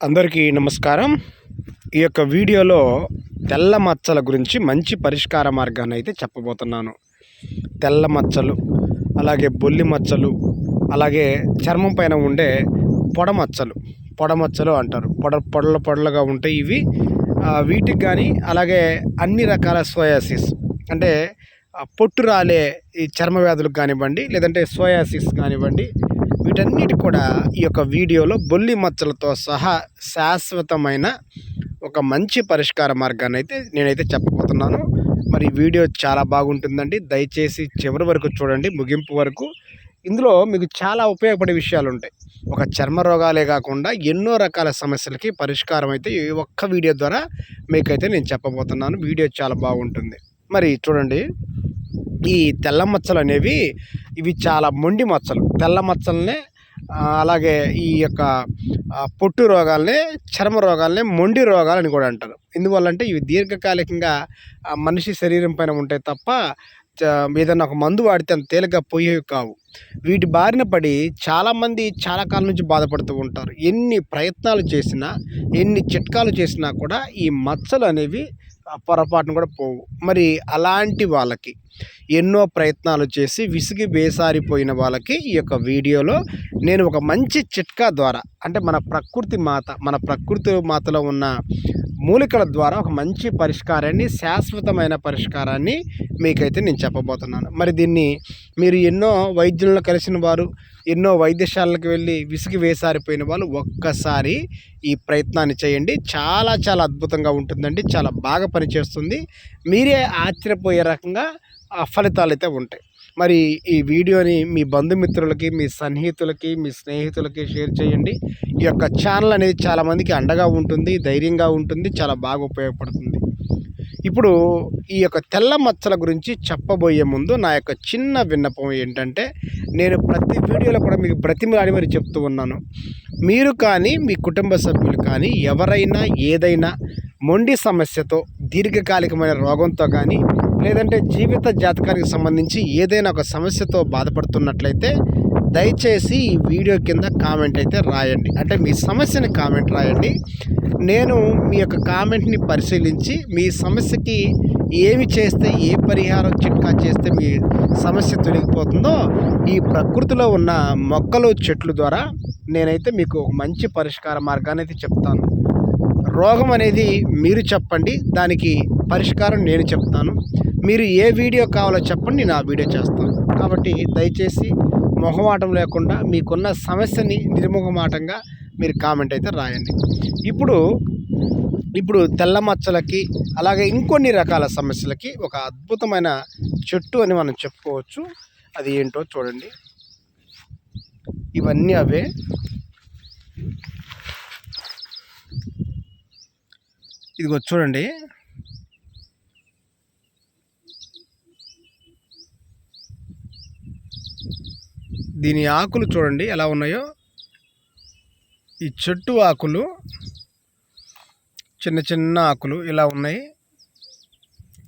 అందరికీ నమస్కారం. ఈ యొక్క వీడియోలో తెల్ల మచ్చల గురించి మంచి పరిష్కార మార్గాన్ని అయితే చెప్పబోతున్నాను. తెల్ల మచ్చలు అలాగే బొల్లి మచ్చలు అలాగే చర్మం పైన ఉండే పొడ మచ్చలు పొడ మచ్చలు అంటారు. పొడ పొడల పొడలుగా ఉంటాయి ఇవి. వీటికి కానీ అలాగే అన్ని రకాల సోయాసిస్ అంటే పొట్టు రాలే ఈ చర్మ వ్యాధులకు కానివ్వండి లేదంటే సోయాసిస్ కానివ్వండి వీటన్నిటి కూడా ఈ యొక్క వీడియోలో బొల్లి మచ్చలతో సహా శాశ్వతమైన ఒక మంచి పరిష్కార మార్గాన్ని అయితే నేనైతే చెప్పబోతున్నాను. మరి వీడియో చాలా బాగుంటుందండి. దయచేసి చివరి వరకు చూడండి ముగింపు వరకు. ఇందులో మీకు చాలా ఉపయోగపడే విషయాలు ఉంటాయి. ఒక చర్మ రోగాలే కాకుండా ఎన్నో రకాల సమస్యలకి పరిష్కారం అయితే ఈ ఒక్క వీడియో ద్వారా మీకైతే నేను చెప్పబోతున్నాను. వీడియో చాలా బాగుంటుంది. మరి చూడండి ఈ తెల్ల మచ్చలు అనేవి ఇవి చాలా మొండి మచ్చలు. తెల్ల మచ్చలనే అలాగే ఈ యొక్క పొట్టు రోగాలనే చర్మ రోగాలనే మొండి రోగాలు అని కూడా అంటారు. ఎందువల్ల అంటే ఇవి దీర్ఘకాలికంగా మనిషి శరీరం పైన ఉంటాయి తప్ప చ- ఏదైనా ఒక మందు వాడితే అంత తేలిగ్గా పోయేవి కావు. వీటి బారిన పడి చాలామంది చాలా కాలం నుంచి బాధపడుతూ ఉంటారు. ఎన్ని ప్రయత్నాలు చేసినా ఎన్ని చిట్కాలు చేసినా కూడా ఈ మచ్చలు అనేవి పొరపాటున కూడా పోవు. మరి అలాంటి వాళ్ళకి ఎన్నో ప్రయత్నాలు చేసి విసిగి వేసారిపోయిన వాళ్ళకి ఈ యొక్క వీడియోలో నేను ఒక మంచి చిట్కా ద్వారా అంటే మన ప్రకృతి మాత మన ప్రకృతి మాతలో ఉన్న మూలికల ద్వారా ఒక మంచి పరిష్కారాన్ని శాశ్వతమైన పరిష్కారాన్ని మీకైతే నేను చెప్పబోతున్నాను. మరి దీన్ని మీరు ఎన్నో వైద్యులను కలిసిన వారు ఎన్నో వైద్యశాలలకు వెళ్ళి విసిగి వేసారిపోయిన వాళ్ళు ఒక్కసారి ఈ ప్రయత్నాన్ని చేయండి. చాలా చాలా అద్భుతంగా ఉంటుందండి. చాలా బాగా పనిచేస్తుంది. మీరే ఆశ్చర్యపోయే రకంగా ఆ ఫలితాలు అయితే ఉంటాయి. మరి ఈ వీడియోని మీ బంధుమిత్రులకి మీ సన్నిహితులకి మీ స్నేహితులకి షేర్ చేయండి. ఈ యొక్క ఛానల్ అనేది చాలామందికి అండగా ఉంటుంది ధైర్యంగా ఉంటుంది చాలా బాగా ఉపయోగపడుతుంది. ఇప్పుడు ఈ యొక్క తెల్ల మచ్చల గురించి చెప్పబోయే ముందు నా యొక్క చిన్న విన్నపం ఏంటంటే నేను ప్రతి వీడియోలో కూడా మీకు బ్రతిమలాడి మరి చెప్తూ ఉన్నాను. మీరు కానీ మీ కుటుంబ సభ్యులు కానీ ఎవరైనా ఏదైనా మొండి సమస్యతో దీర్ఘకాలికమైన రోగంతో కానీ లేదంటే జీవిత జాతకానికి సంబంధించి ఏదైనా ఒక సమస్యతో బాధపడుతున్నట్లయితే దయచేసి ఈ వీడియో కింద కామెంట్ అయితే రాయండి. అంటే మీ సమస్యని కామెంట్ రాయండి. నేను మీ యొక్క కామెంట్ని పరిశీలించి మీ సమస్యకి ఏమి చేస్తే ఏ పరిహారం చిట్కా చేస్తే మీ సమస్య తొలగిపోతుందో ఈ ప్రకృతిలో ఉన్న మొక్కలు చెట్లు ద్వారా నేనైతే మీకు మంచి పరిష్కార మార్గాన్ని అయితే చెప్తాను. రోగం అనేది మీరు చెప్పండి దానికి పరిష్కారం నేను చెప్తాను. మీరు ఏ వీడియో కావాలో చెప్పండి నేను ఆ వీడియో చేస్తాను. కాబట్టి దయచేసి మొహమాటం లేకుండా మీకున్న సమస్యని నిర్ముఖమాటంగా మీరు కామెంట్ అయితే రాయండి. ఇప్పుడు ఇప్పుడు తెల్ల మచ్చలకి అలాగే ఇంకొన్ని రకాల సమస్యలకి ఒక అద్భుతమైన చెట్టు అని మనం చెప్పుకోవచ్చు. అది ఏంటో చూడండి. ఇవన్నీ అవే. ఇదిగో చూడండి. దీని ఆకులు చూడండి ఎలా ఉన్నాయో. ఈ చెట్టు ఆకులు చిన్న చిన్న ఆకులు ఇలా ఉన్నాయి.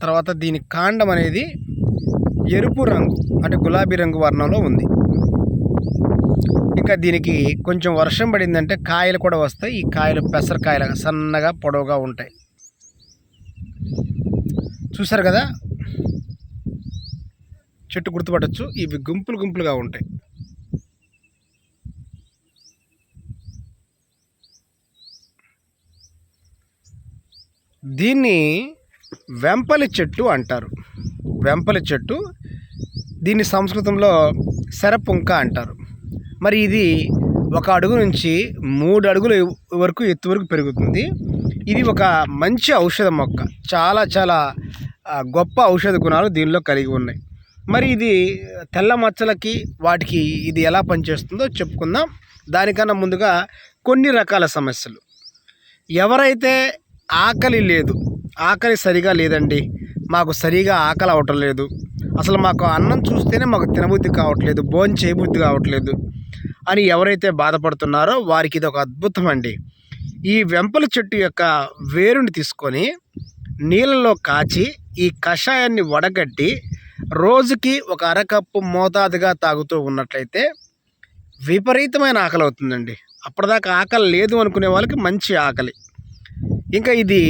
తర్వాత దీని కాండం అనేది ఎరుపు రంగు అంటే గులాబీ రంగు వర్ణంలో ఉంది. ఇంకా దీనికి కొంచెం వర్షం పడిందంటే కాయలు కూడా వస్తాయి. ఈ కాయలు పెసరకాయలు సన్నగా పొడవుగా ఉంటాయి. చూసారు కదా? చెట్టు గుర్తుపట్టచ్చు. ఇవి గుంపులు గుంపులుగా ఉంటాయి. దీన్ని వెంపలి చెట్టు అంటారు. వెంపలి చెట్టు దీన్ని సంస్కృతంలో శరపుంక అంటారు. మరి ఇది ఒక అడుగు నుంచి మూడు అడుగుల వరకు ఎత్తు వరకు పెరుగుతుంది. ఇది ఒక మంచి ఔషధ మొక్క. చాలా చాలా గొప్ప ఔషధ గుణాలు దీనిలో కలిగి ఉన్నాయి. మరి ఇది తెల్ల మచ్చలకి వాటికి ఇది ఎలా పనిచేస్తుందో చెప్పుకుందాం. దానికన్నా ముందుగా కొన్ని రకాల సమస్యలు. ఎవరైతే ఆకలి లేదు ఆకలి సరిగా లేదండి మాకు సరిగా ఆకలి అవటం లేదు అసలు మాకు అన్నం చూస్తేనే మాకు తినబుద్ధి కావట్లేదు భోజనం చేయబుద్ధి కావట్లేదు అని ఎవరైతే బాధపడుతున్నారో వారికి ఇది ఒక అద్భుతం అండి. ఈ వెంపల చెట్టు యొక్క వేరుని తీసుకొని నీళ్ళలో కాచి ఈ కషాయాన్ని వడగట్టి రోజుకి ఒక అరకప్పు మోతాదుగా తాగుతూ ఉన్నట్లయితే విపరీతమైన ఆకలి అవుతుందండి. అప్పటిదాకా ఆకలి లేదు అనుకునే వాళ్ళకి మంచి ఆకలి. ఇంకా ఇది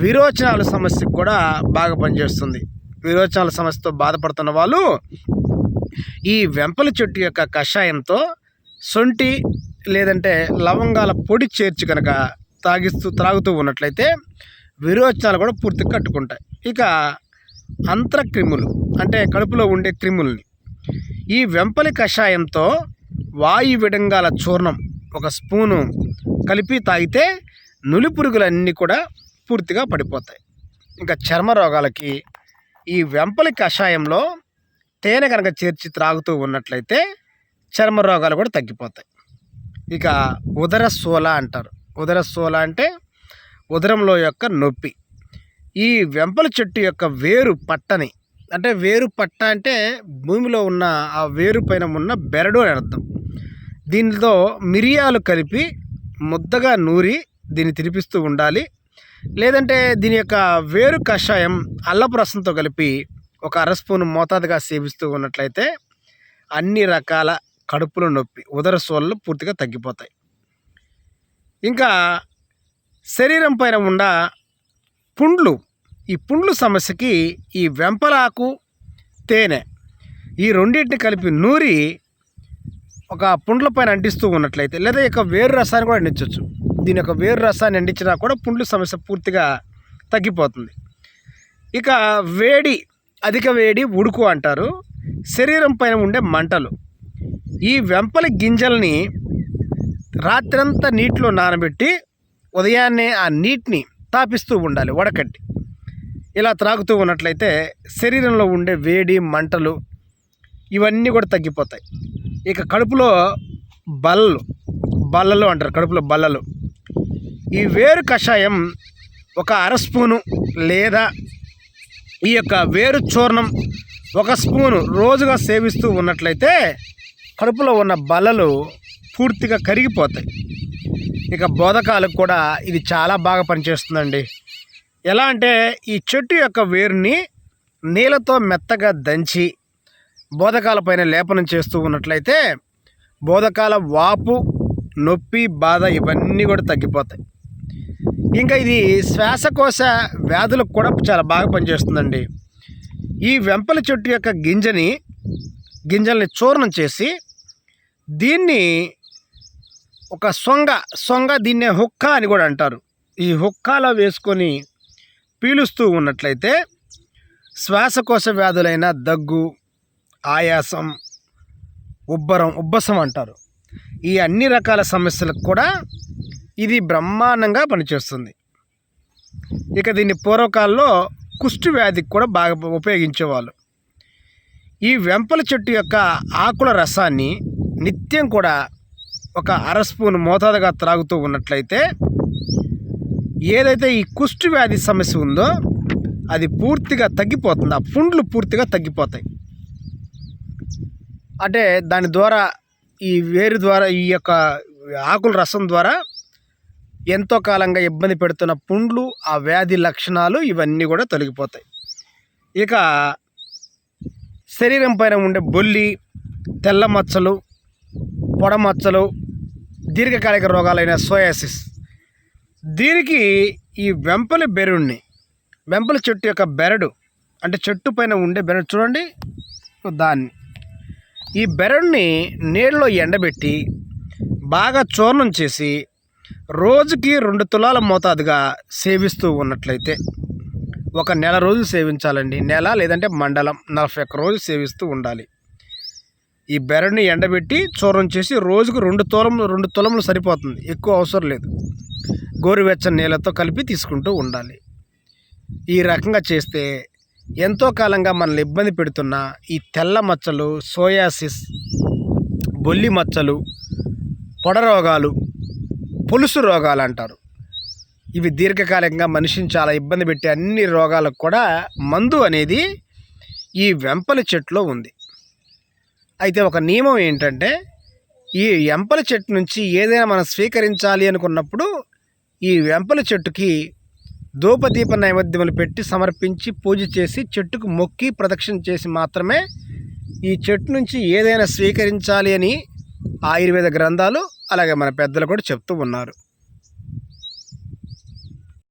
విరోచనాల సమస్యకు కూడా బాగా పనిచేస్తుంది. విరోచనాల సమస్యతో బాధపడుతున్న వాళ్ళు ఈ వెంపల చెట్టు యొక్క కషాయంతో సొంటి లేదంటే లవంగాల పొడి చేర్చి కనుక తాగిస్తూ త్రాగుతూ ఉన్నట్లయితే విరోచనాలు కూడా పూర్తిగా కట్టుకుంటాయి. ఇక అంత్రక్రిములు అంటే కడుపులో ఉండే క్రిముల్ని. ఈ వెంపలి కషాయంతో వాయు విడంగాల చూర్ణం ఒక స్పూను కలిపి తాగితే నులి పురుగులన్నీ కూడా పూర్తిగా పడిపోతాయి. ఇంకా చర్మ రోగాలకి ఈ వెంపలి కషాయంలో తేనె కనుక చేర్చి త్రాగుతూ ఉన్నట్లయితే చర్మ రోగాలు కూడా తగ్గిపోతాయి. ఇక ఉదర సోల అంటారు. ఉదర సోల అంటే ఉదరంలో యొక్క నొప్పి. ఈ వెంపల చెట్టు యొక్క వేరు పట్టని అంటే వేరు పట్ట అంటే భూమిలో ఉన్న ఆ వేరు పైన ఉన్న బెరడు అని అర్థం. దీనితో మిరియాలు కలిపి ముద్దగా నూరి దీన్ని తినిపిస్తూ ఉండాలి. లేదంటే దీని యొక్క వేరు కషాయం అల్లపు రసంతో కలిపి ఒక అర స్పూన్ మోతాదుగా సేవిస్తూ ఉన్నట్లయితే అన్ని రకాల కడుపులో నొప్పి ఉదర సోళ్ళు పూర్తిగా తగ్గిపోతాయి. ఇంకా శరీరం పైన ఉన్న పుండ్లు. ఈ పుండ్లు సమస్యకి ఈ వెంపలాకు తేనె ఈ రెండింటిని కలిపి నూరి ఒక పుండ్ల పైన అంటిస్తూ ఉన్నట్లయితే లేదా ఇక వేరు రసాన్ని కూడా అండించవచ్చు దీని యొక్క వేరు రసాన్ని అండించినా కూడా పుండ్ల సమస్య పూర్తిగా తగ్గిపోతుంది. ఇక వేడి అధిక వేడి ఉడుకు అంటారు. శరీరం పైన ఉండే మంటలు. ఈ వెంపలి గింజల్ని రాత్రంతా నీటిలో నానబెట్టి ఉదయాన్నే ఆ నీటిని తాపిస్తూ ఉండాలి వడకట్టి ఇలా త్రాగుతూ ఉన్నట్లయితే శరీరంలో ఉండే వేడి మంటలు ఇవన్నీ కూడా తగ్గిపోతాయి. ఇక కడుపులో బల్లలు బల్లలు అంటారు కడుపులో బల్లలు. ఈ వేరు కషాయం ఒక అర స్పూను లేదా ఈ యొక్క వేరు చూర్ణం ఒక స్పూను రోజుగా సేవిస్తూ ఉన్నట్లయితే కడుపులో ఉన్న బలలు పూర్తిగా కరిగిపోతాయి. ఇక బోధకాలకు కూడా ఇది చాలా బాగా పనిచేస్తుందండి. ఎలా అంటే ఈ చెట్టు యొక్క వేరుని నీళ్ళతో మెత్తగా దంచి బోధకాల పైన లేపనం చేస్తూ ఉన్నట్లయితే బోధకాల వాపు నొప్పి బాధ ఇవన్నీ కూడా తగ్గిపోతాయి. ఇంకా ఇది శ్వాసకోశ వ్యాధులకు కూడా చాలా బాగా పనిచేస్తుందండి. ఈ వెంపల చెట్టు యొక్క గింజని గింజల్ని చూర్ణం చేసి దీన్ని ఒక సొంగ సొంగ దీన్నే హుక్క అని కూడా అంటారు. ఈ హుక్కాలో వేసుకొని పీలుస్తూ ఉన్నట్లయితే శ్వాసకోశ వ్యాధులైన దగ్గు ఆయాసం ఉబ్బరం ఉబ్బసం అంటారు. ఈ అన్ని రకాల సమస్యలకు కూడా ఇది బ్రహ్మాండంగా పనిచేస్తుంది. ఇక దీన్ని పూర్వకాల్లో కుష్టి వ్యాధికి కూడా బాగా ఉపయోగించేవాళ్ళు. ఈ వెంపల చెట్టు యొక్క ఆకుల రసాన్ని నిత్యం కూడా ఒక అర స్పూన్ మోతాదుగా త్రాగుతూ ఉన్నట్లయితే ఏదైతే ఈ కుష్టి వ్యాధి సమస్య ఉందో అది పూర్తిగా తగ్గిపోతుంది. ఆ పుండ్లు పూర్తిగా తగ్గిపోతాయి. అంటే దాని ద్వారా ఈ వేరు ద్వారా ఈ యొక్క ఆకుల రసం ద్వారా ఎంతో కాలంగా ఇబ్బంది పెడుతున్న పుండ్లు ఆ వ్యాధి లక్షణాలు ఇవన్నీ కూడా తొలగిపోతాయి. ఇక శరీరం పైన ఉండే బొల్లి తెల్ల మచ్చలు పొడమచ్చలు దీర్ఘకాలిక రోగాలైన సోయాసిస్. దీనికి ఈ వెంపలి బెరుడిని వెంపలి చెట్టు యొక్క బెరడు అంటే చెట్టు పైన ఉండే బెరడు చూడండి దాన్ని. ఈ బెరడుని నీళ్ళలో ఎండబెట్టి బాగా చూర్ణం చేసి రోజుకి రెండు తులాల మోతాదుగా సేవిస్తూ ఉన్నట్లయితే ఒక నెల రోజులు సేవించాలండి. నెల లేదంటే మండలం నలభై ఒక్క రోజులు సేవిస్తూ ఉండాలి. ఈ బెరడుని ఎండబెట్టి చూరం చేసి రోజుకు రెండు తోలములు రెండు తులములు సరిపోతుంది. ఎక్కువ అవసరం లేదు. గోరువెచ్చని నీళ్ళతో కలిపి తీసుకుంటూ ఉండాలి. ఈ రకంగా చేస్తే ఎంతో కాలంగా మనల్ని ఇబ్బంది పెడుతున్న ఈ తెల్ల మచ్చలు సోయాసిస్ బొల్లి మచ్చలు పొడ రోగాలు పులుసు రోగాలు అంటారు. ఇవి దీర్ఘకాలికంగా మనిషిని చాలా ఇబ్బంది పెట్టే అన్ని రోగాలకు కూడా మందు అనేది ఈ వెంపల చెట్టులో ఉంది. అయితే ఒక నియమం ఏంటంటే ఈ వెంపల చెట్టు నుంచి ఏదైనా మనం స్వీకరించాలి అనుకున్నప్పుడు ఈ వెంపల చెట్టుకి ధూపదీప నైవేద్యములు పెట్టి సమర్పించి పూజ చేసి చెట్టుకు మొక్కి ప్రదక్షిణ చేసి మాత్రమే ఈ చెట్టు నుంచి ఏదైనా స్వీకరించాలి అని ఆయుర్వేద గ్రంథాలు అలాగే మన పెద్దలు కూడా చెప్తూ ఉన్నారు.